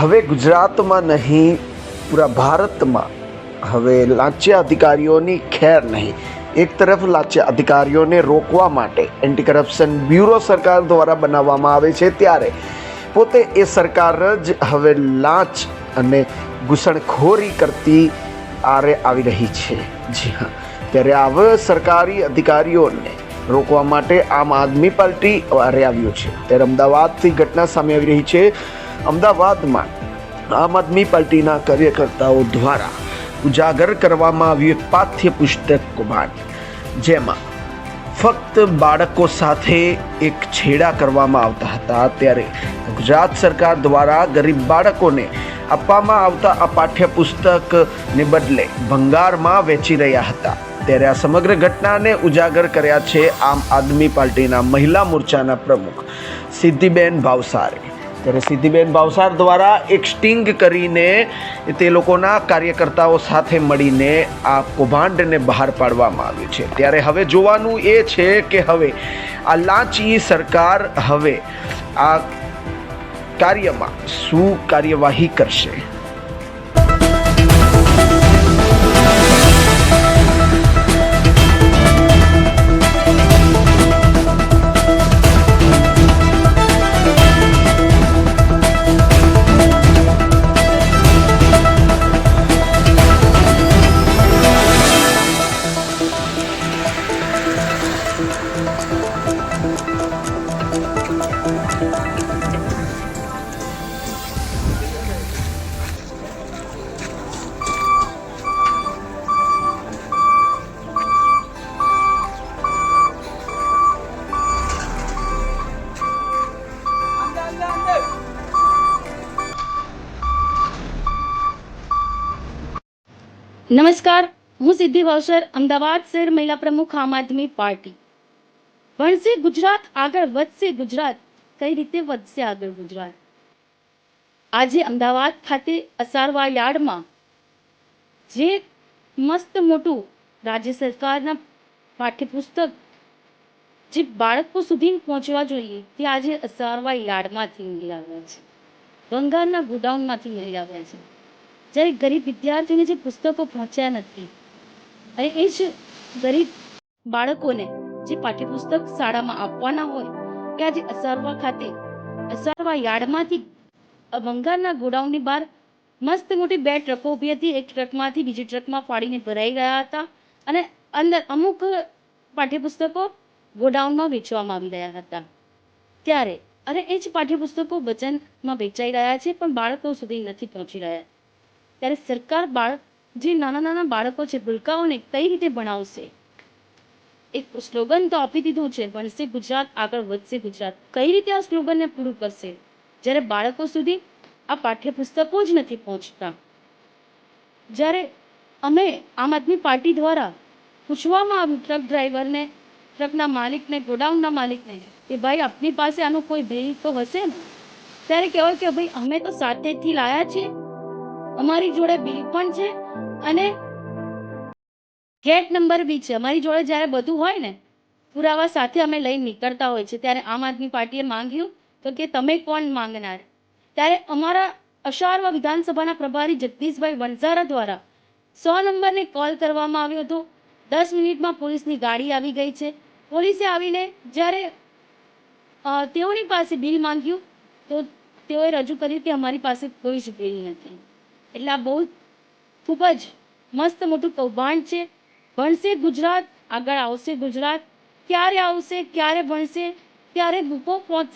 હવે ગુજરાતમાં નહીં, પૂરા ભારતમાં. હવે લાંચિયા અધિકારીઓની ખેર નહીં. એક તરફ લાંચિયા અધિકારીઓને રોકવા માટે એન્ટી કરપ્શન બ્યુરો સરકાર દ્વારા બનાવવામાં આવે છે ત્યારે પોતે એ સરકાર જ હવે લાંચ અને ઘૂસણખોરી કરતી આરે આવી રહી છે. જી હા. ત્યારે આવા સરકારી અધિકારીઓને રોકવા માટે આમ આદમી પાર્ટી આરે આવ્યું છે. ત્યારે અમદાવાદથી ઘટના સામે આવી રહી છે. અમદાવાદમાં આમ આદમી પાર્ટીના કાર્યકર્તાઓ દ્વારા ઉજાગર કરવામાં આવ્યું એક પાઠ્ય પુસ્તક કૌભાંડ જેમાં ફક્ત બાળકો સાથે એક છેડા કરવામાં આવતા હતા. ત્યારે ગુજરાત સરકાર દ્વારા ગરીબ બાળકોને આપવામાં આવતા આ પાઠ્યપુસ્તકને બદલે ભંગારમાં વેચી રહ્યા હતા. ત્યારે આ સમગ્ર ઘટનાને ઉજાગર કર્યા છે આમ આદમી પાર્ટીના મહિલા મોરચાના પ્રમુખ સિદ્ધિબેન ભાવસારે. ત્યારે સિદ્ધિબેન ભાવસાર દ્વારા એક સ્ટિંગ કરીને તે લોકોના કાર્યકર્તાઓ સાથે મળીને આ કૌભાંડને બહાર પાડવામાં આવ્યું છે. ત્યારે હવે જોવાનું એ છે કે હવે આ લાંચી સરકાર હવે આ કાર્યમાં શું કાર્યવાહી કરશે? નમસ્કાર, હું સિદ્ધિ ભાવસર અમદાવાદ શહેર મહિલા પ્રમુખ આમ આદમી પાર્ટી. ભણશે ગુજરાત આગળ વધશે ગુજરાત. કઈ રીતે વધશે આગળ ગુજરાત આજે અમદાવાદ ખાતે અસારવા યાર્ડમાં જે મસ્ત મોટું રાજ્ય સરકારના પાઠ્યપુસ્તક જે બાળકો સુધી પહોંચવા જોઈએ તે આજે અસારવા યાર્ડમાંથી મળી આવ્યા છે. બંગાળના ગોડાઉનમાંથી મળી આવ્યા છે. જ્યારે ગરીબ વિદ્યાર્થીઓને જે પુસ્તકો પહોંચ્યા નથી, અને એ જ ગરીબ બાળકોને જે પાઠ્યપુસ્તક શાળામાં આપવાના હોય કે આજે અસારવા ખાતે, અસારવા યાર્ડમાંથી બંગાળના ગોડાઉનની બહાર મસ્ત મોટી બે ટ્રકો ઊભી હતી. એક ટ્રકમાંથી બીજી ટ્રકમાં ફાડીને ભરાઈ ગયા હતા અને અંદર અમુક પાઠ્યપુસ્તકો ગોડાઉનમાં વેચવામાં આવી રહ્યા હતા. ત્યારે અને એ જ પાઠ્યપુસ્તકો વચનમાં વેચાઈ રહ્યા છે, પણ બાળકો સુધી નથી પહોંચી રહ્યા. ત્યારે સરકાર બાળક જે નાના નાના બાળકો છે, ભૂલકાઓને કઈ રીતે ભણાવશે? એક સ્લોગન તો આપી દીધું છે, ભણશે ગુજરાત, આગળ વધશે ગુજરાત. કઈ રીતે આ સ્લોગનને પૂરું કરશે? જ્યારે બાળકો સુધી આ પાઠ્યપુસ્તકો જ નથી પહોંચતા. જ્યારે અમે આમ આદમી પાર્ટી દ્વારા પૂછવામાં આવ્યું ટ્રક ડ્રાઈવરને, ટ્રકના માલિકને, ગોડાઉનના માલિકને કે ભાઈ આપની પાસે આનું કોઈ બિલ તો હશે ને? ત્યારે કહેવાય કે ભાઈ અમે તો સાથેથી લાયા છે અમારી જોડે બિલ પણ છે અને ગેટ નંબર બી છે. અમારી જોડે જ્યારે બધું હોય ને, પુરાવા સાથે અમે લઈને નીકળતા હોય છે. ત્યારે આમ આદમી પાર્ટીએ માંગ્યું તો કે તમે કોણ માંગનાર? ત્યારે અમારા અશારવા વિધાનસભાના પ્રભારી જગદીશભાઈ વણઝારા દ્વારા સો નંબરને કોલ કરવામાં આવ્યો હતો. દસ મિનિટમાં પોલીસની ગાડી આવી ગઈ છે. પોલીસે આવીને જ્યારે તેઓની પાસે બિલ માંગ્યું તો તેઓએ રજૂ કર્યું કે અમારી પાસે કોઈ જ બિલ નથી. એટલે આ બહુ ખૂબ જ મસ્ત મોટું કૌભાંડ છે. ભણશે ગુજરાત આગળ આવશે ગુજરાત. ક્યારે આવશે ક્યારે ભણશે ક્યારે બુકો પહોંચશે?